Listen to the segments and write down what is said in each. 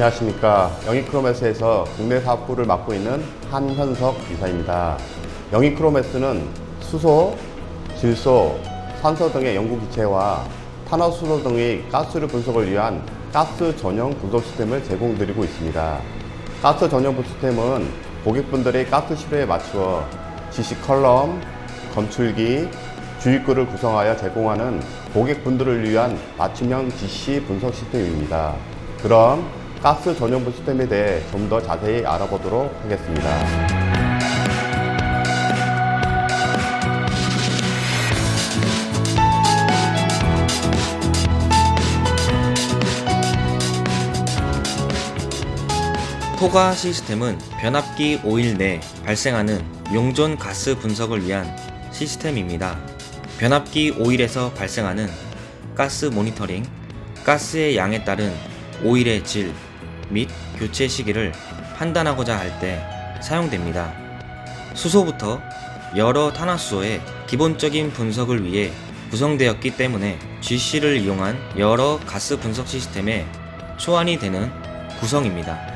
안녕하십니까. 영희크로메스에서 국내 사업부를 맡고 있는 한현석 이사입니다. 영희크로메스는 수소, 질소, 산소 등의 연구기체와 탄화수소 등의 가스를 분석을 위한 가스 전용 분석 시스템을 제공드리고 있습니다. 가스 전용 분석 시스템은 고객분들의 가스 실효에 맞추어 지시 컬럼, 검출기, 주입구를 구성하여 제공하는 고객분들을 위한 맞춤형 지시 분석 시스템입니다. 그럼 가스 전용 분석 시스템에 대해 좀 더 자세히 알아보도록 하겠습니다. 토가 시스템은 변압기 오일 내 발생하는 용존 가스 분석을 위한 시스템입니다. 변압기 오일에서 발생하는 가스 모니터링, 가스의 양에 따른 오일의 질 및 교체 시기를 판단하고자 할 때 사용됩니다. 수소부터 여러 탄화수소의 기본적인 분석을 위해 구성되었기 때문에 GC를 이용한 여러 가스 분석 시스템에 초안이 되는 구성입니다.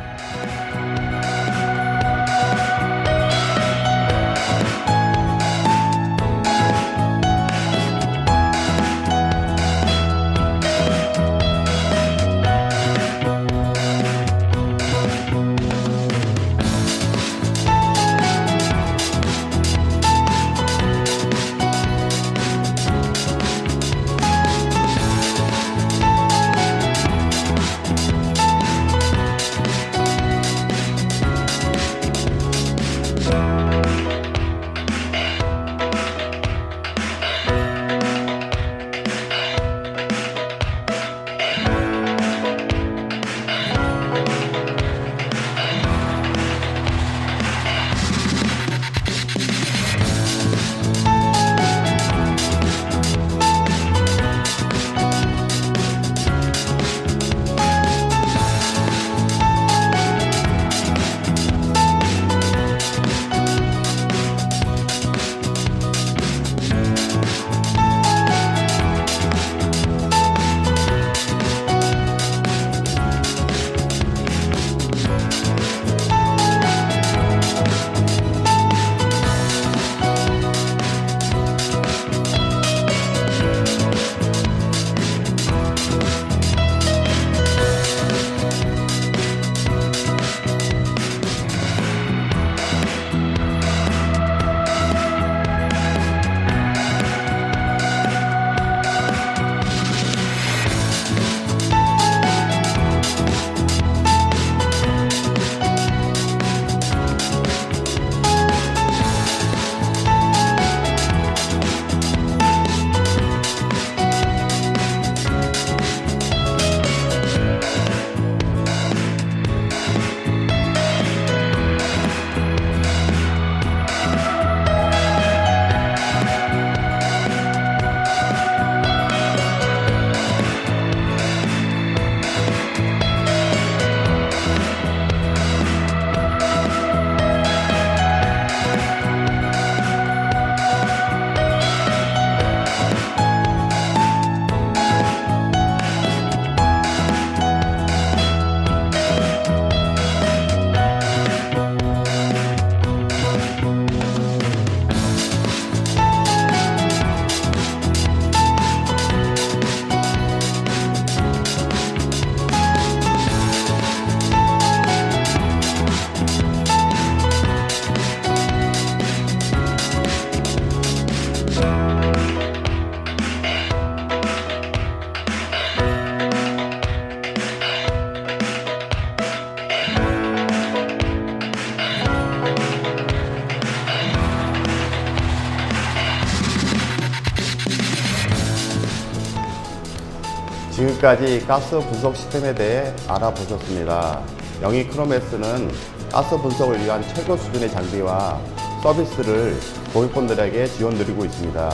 지금까지 가스 분석 시스템에 대해 알아보셨습니다. 영희 크로메스는 가스 분석을 위한 최고 수준의 장비와 서비스를 고객분들에게 지원드리고 있습니다.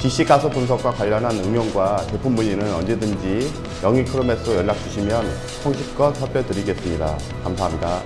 DC 가스 분석과 관련한 응용과 제품 문의는 언제든지 영희 크로메스로 연락 주시면 성실껏 협조 드리겠습니다. 감사합니다.